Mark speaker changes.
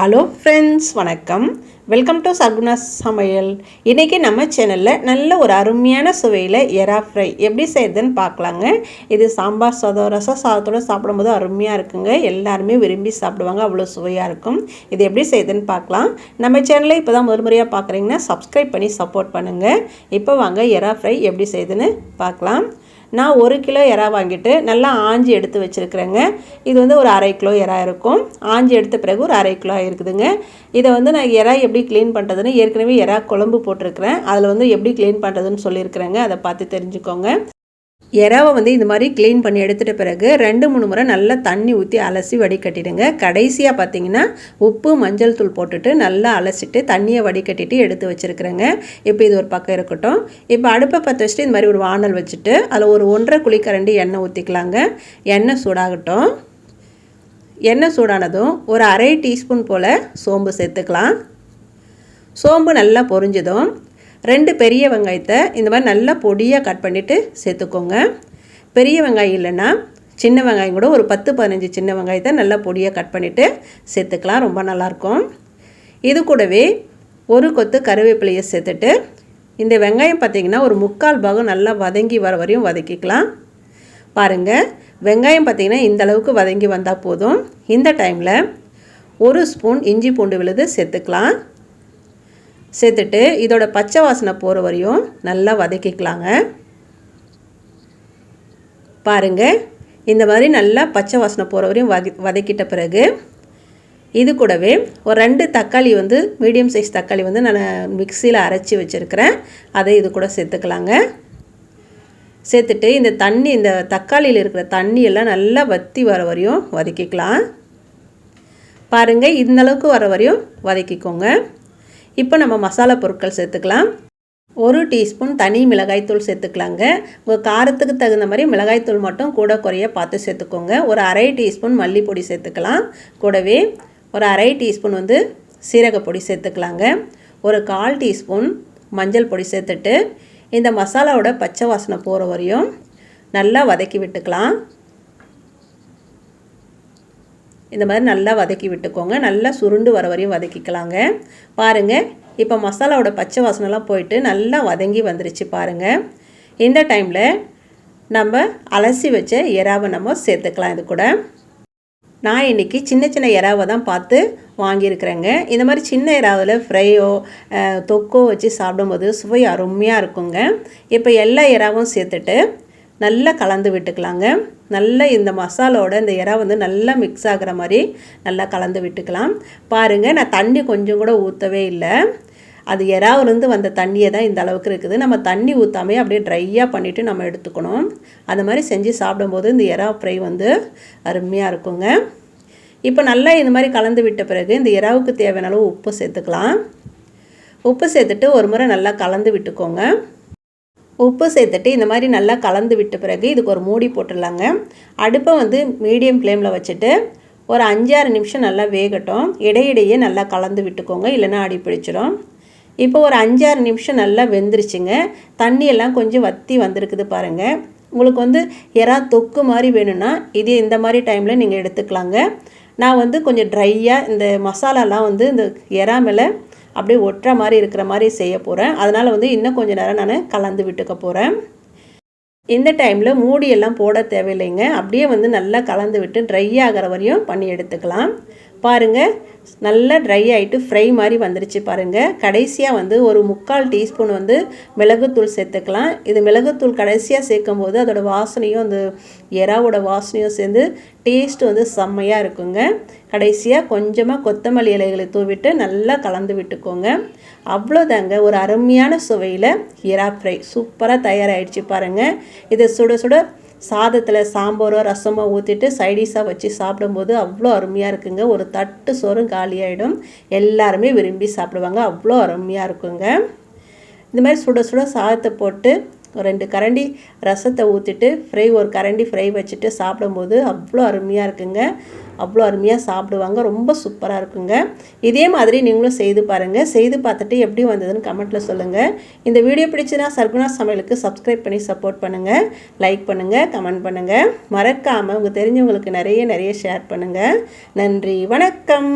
Speaker 1: Hello friends வணக்கம். Welcome to Sarguna சமையல் இன்றைக்கி நம்ம சேனலில் நல்ல ஒரு அருமையான சுவையில் எறா ஃப்ரை எப்படி செய்யுதுன்னு பார்க்கலாங்க. இது சாம்பார் சாதம் ரசம் சாதத்தோடு சாப்பிடும்போது அருமையாக இருக்குங்க. எல்லாருமே விரும்பி சாப்பிடுவாங்க. அவ்வளோ சுவையாக இருக்கும். இது எப்படி செய்யுதுன்னு பார்க்கலாம். நம்ம சேனலை இப்போ தான் முதல் முறையாக பார்க்குறீங்கன்னா சப்ஸ்கிரைப் பண்ணி சப்போர்ட் பண்ணுங்கள் இப்போ வாங்க எறா ஃப்ரை எப்படி செய்யுதுன்னு பார்க்கலாம். நான் ஒரு கிலோ இறா வாங்கிட்டு நல்லா ஆஞ்சி எடுத்து வச்சுருக்குறேங்க. இது வந்து ஒரு அரை கிலோ இறா இருக்கும். ஆஞ்சி எடுத்த பிறகு ஒரு அரை கிலோ இருக்குதுங்க இதை வந்து நான் இறா எப்படி க்ளீன் பண்ணுறதுன்னு ஏற்கனவே இறா குழம்பு போட்டிருக்கிறேன். அதில் வந்து எப்படி க்ளீன் பண்ணுறதுன்னு சொல்லியிருக்கிறேங்க. அதை பார்த்து தெரிஞ்சுக்கோங்க. எறாவை வந்து இந்த மாதிரி க்ளீன் பண்ணி எடுத்துகிட்ட பிறகு ரெண்டு மூணு முறை நல்லா தண்ணி ஊற்றி அலசி வடிகட்டிடுங்க. கடைசியாக பார்த்தீங்கன்னா உப்பு மஞ்சள் தூள் போட்டுட்டு நல்லா அலசிட்டு தண்ணியை வடிகட்டிட்டு எடுத்து வச்சுருக்குறேங்க. இப்போ இது ஒரு பக்கம் இருக்கட்டும். இப்போ அடுப்பை பற்ற வச்சுட்டு இந்த மாதிரி ஒரு வானல் வச்சுட்டு அதில் ஒரு ஒன்றரை குழிக்கரண்டி எண்ணெய் ஊற்றிக்கலாங்க எண்ணெய் சூடாகட்டும். எண்ணெய் சூடானதும் ஒரு அரை டீஸ்பூன் போல் சோம்பு சேர்த்துக்கலாம். சோம்பு நல்லா பொரிஞ்சதும் ரெண்டு பெரிய வெங்காயத்தை இந்த மாதிரி நல்லா பொடியாக கட் பண்ணிவிட்டு சேர்த்துக்கோங்க. பெரிய வெங்காயம் இல்லைன்னா சின்ன வெங்காயம் கூட ஒரு பத்து பதினஞ்சு சின்ன வெங்காயத்தை நல்லா பொடியாக கட் பண்ணிவிட்டு சேர்த்துக்கலாம். ரொம்ப நல்லாயிருக்கும். இது கூடவே ஒரு கொத்து கருவேப்பிலையை சேர்த்துட்டு இந்த வெங்காயம் பார்த்திங்கன்னா ஒரு முக்கால் பாகம் நல்லா வதங்கி வர வரையும் வதக்கிக்கலாம். பாருங்கள் வெங்காயம் பார்த்திங்கன்னா இந்த அளவுக்கு வதங்கி வந்தால் போதும். இந்த டைமில் ஒரு ஸ்பூன் இஞ்சி பூண்டு விழுது சேர்த்துக்கலாம். சேர்த்துட்டு இதோட பச்சை வாசனை போகிற வரையும் நல்லா வதக்கிக்கலாங்க. பாருங்கள் இந்த மாதிரி நல்லா பச்சை வாசனை போகிற வரையும் வதி வதக்கிட்ட பிறகு இது கூடவே ஒரு ரெண்டு தக்காளி வந்து மீடியம் சைஸ் தக்காளி வந்து நான் மிக்சியில் அரைச்சி வச்சுருக்கிறேன். அதை இது கூட சேர்த்துக்கலாங்க. சேர்த்துட்டு இந்த தண்ணி இந்த தக்காளியில் இருக்கிற தண்ணியெல்லாம் நல்லா வற்றி வர வரையும் வதக்கிக்கலாம். பாருங்கள் இந்தளவுக்கு வர வரையும் வதக்கிக்கோங்க. இப்போ நம்ம மசாலா பொருட்கள் சேர்த்துக்கலாம். ஒரு டீஸ்பூன் தனி மிளகாய்த்தூள் சேர்த்துக்கலாங்க. உங்கள் காரத்துக்கு தகுந்த மாதிரி மிளகாய்த்தூள் மட்டும் கூட குறைய பார்த்து சேர்த்துக்கோங்க. ஒரு அரை டீஸ்பூன் மல்லிப்பொடி சேர்த்துக்கலாம். கூடவே ஒரு அரை டீஸ்பூன் வந்து சீரகப்பொடி சேர்த்துக்கலாங்க. ஒரு கால் டீஸ்பூன் மஞ்சள் பொடி சேர்த்துட்டு இந்த மசாலாவோட பச்சை வாசனை போகிற வரையும் நல்லா வதக்கி விட்டுக்கலாம். இந்த மாதிரி நல்லா வதக்கி விட்டுக்கோங்க. நல்லா சுருண்டு வர வரையும் வதக்கிக்கலாங்க. பாருங்கள் இப்போ மசாலாவோட பச்சை வாசனைலாம் போயிட்டு நல்லா வதங்கி வந்துருச்சு பாருங்கள் இந்த டைமில் நம்ம அலசி வச்ச இறாவை நம்ம சேர்த்துக்கலாம் இது கூட. நான் இன்றைக்கி சின்ன சின்ன இறாவை தான் பார்த்து வாங்கியிருக்கிறேங்க. இந்த மாதிரி சின்ன இறாவில் ஃப்ரையோ தொக்கோ வச்சு சாப்பிடும்போது சுவை அருமையாக இருக்குங்க. இப்போ எல்லா இறாவும் சேர்த்துட்டு நல்லா கலந்து விட்டுக்கலாங்க. நல்லா இந்த மசாலோட இந்த இறா வந்து நல்லா மிக்ஸ் ஆகிற மாதிரி நல்லா கலந்து விட்டுக்கலாம். பாருங்கள் நான் தண்ணி கொஞ்சம் கூட ஊற்றவே இல்லை. அது இறாவிலேருந்து வந்த தண்ணியை தான் இந்த அளவுக்கு இருக்குது. நம்ம தண்ணி ஊற்றாமே அப்படியே ட்ரையாக பண்ணிவிட்டு நம்ம எடுத்துக்கணும். அந்த மாதிரி செஞ்சு சாப்பிடும்போது இந்த இறா ஃப்ரை வந்து அருமையாக இருக்குங்க. இப்போ நல்லா இந்த மாதிரி கலந்து விட்ட பிறகு இந்த இறாவுக்கு தேவையான அளவு உப்பு சேர்த்துக்கலாம். உப்பு சேர்த்துட்டு ஒரு முறை நல்லா கலந்து விட்டுக்கோங்க. உப்பு சேர்த்துட்டு இந்த மாதிரி நல்லா கலந்து விட்ட பிறகு இதுக்கு ஒரு மூடி போட்டுடலாங்க. அடுப்பை வந்து மீடியம் ஃப்ளேமில் வச்சுட்டு ஒரு அஞ்சாறு நிமிஷம் நல்லா வேகட்டும். இடையிடையே நல்லா கலந்து விட்டுக்கோங்க இல்லைன்னா அடி பிடிச்சிடும் இப்போ ஒரு அஞ்சாறு நிமிஷம் நல்லா வெந்துருச்சுங்க. தண்ணியெல்லாம் கொஞ்சம் வற்றி வந்திருக்குது பாருங்கள் உங்களுக்கு வந்து எறா தொக்கு மாதிரி வேணும்னா இது இந்த மாதிரி டைமில் நீங்கள் எடுத்துக்கலாங்க. நான் வந்து கொஞ்சம் ட்ரையாக இந்த மசாலாலாம் வந்து இந்த எறா மேலே அப்படியே ஒட்டுற மாதிரி இருக்கிற மாதிரி செய்ய போகிறேன் அதனால் வந்து இன்னும் கொஞ்சம் நேரம் நான் கலந்து விட்டுக்க போகிறேன் இந்த டைமில் மூடியெல்லாம் போட தேவையில்லைங்க. அப்படியே வந்து நல்லா கலந்து விட்டு ட்ரை ஆகிற வரையும் பண்ணி எடுத்துக்கலாம். பாருங்கள் நல்லா ட்ரை ஆகிட்டு ஃப்ரை மாதிரி வந்துருச்சு பாருங்கள் கடைசியாக வந்து ஒரு முக்கால் டீஸ்பூன் வந்து மிளகுத்தூள் சேர்த்துக்கலாம். இது மிளகுத்தூள் கடைசியாக சேர்க்கும் போது அதோடய வாசனையும் அந்த எறாவோட வாசனையும் சேர்ந்து டேஸ்ட் வந்து செம்மையாக இருக்குங்க. கடைசியாக கொஞ்சமாக கொத்தமல்லி இலைகளை தூவிட்டு நல்லா கலந்து விட்டுக்கோங்க. அவ்வளோதாங்க ஒரு அருமையான சுவையில் எறா ஃப்ரை சூப்பராக தயாராகிடுச்சு பாருங்கள் இதை சுட சுட சாதத்தில் சாம்பாரோ ரசமோ ஊற்றிட்டு சைடிஷாக வச்சு சாப்பிடும்போது அவ்வளோ அருமையாக இருக்குங்க. ஒரு தட்டு சோறும் காலியாகிடும் எல்லாருமே விரும்பி சாப்பிடுவாங்க. அவ்வளோ அருமையாக இருக்குங்க. இந்த மாதிரி சுட சுட சாதத்தை போட்டு ரெண்டு கரண்டி ரசத்தை ஊற்றிட்டு ஃப்ரை ஒரு கரண்டி ஃப்ரை வச்சுட்டு சாப்பிடும்போது அவ்வளோ அருமையாக இருக்குங்க. அவ்வளோ அருமையாக சாப்பிடுவாங்க. ரொம்ப சூப்பராக இருக்குங்க. இதே மாதிரி நீங்களும் செய்து பாருங்கள் செய்து பார்த்துட்டு எப்படி வந்ததுன்னு கமெண்ட்டில் சொல்லுங்கள் இந்த வீடியோ பிடிச்சுன்னா சர்க்குணா சமையலுக்கு சப்ஸ்கிரைப் பண்ணி சப்போர்ட் பண்ணுங்கள் லைக் பண்ணுங்கள் கமெண்ட் பண்ணுங்கள் மறக்காமல் உங்கள் தெரிஞ்சவங்களுக்கு நிறைய நிறைய ஷேர் பண்ணுங்கள் நன்றி வணக்கம்.